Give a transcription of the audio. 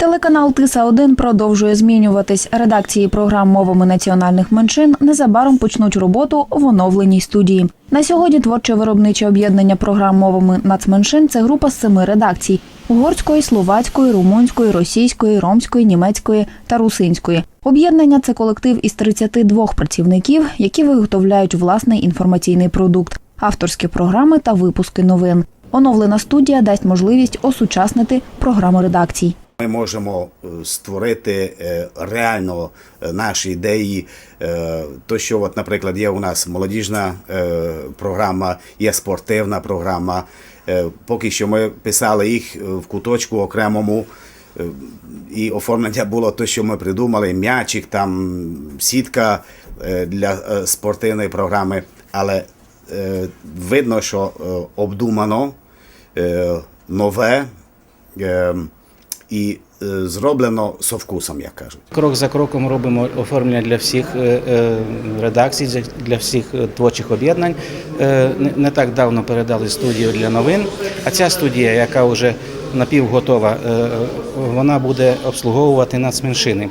Телеканал Тиса 1 продовжує змінюватись. Редакції програм мовами національних меншин незабаром почнуть роботу в оновленій студії. На сьогодні творче виробниче об'єднання програм мовами нацменшин це група з семи редакцій: угорської, словацької, румунської, російської, ромської, німецької та русинської. Об'єднання це колектив із 32 працівників, які виготовляють власний інформаційний продукт, авторські програми та випуски новин. Оновлена студія дасть можливість осучаснити програму редакцій. Ми можемо е, створити е, реально е, наші ідеї. То, що, от, наприклад, є у нас молодіжна програма, є спортивна програма. Поки що ми писали їх в куточку окремому. І оформлення було те, що ми придумали: м'ячик, там сітка для спортивної програми. Але видно, що обдумано, нове. І е, зроблено со вкусом, як кажуть. Крок за кроком робимо оформлення для всіх е, е, редакцій, для- всіх творчих об'єднань. Не так давно передали студію для новин. А ця студія, яка вже напівготова, вона буде обслуговувати нацменшини.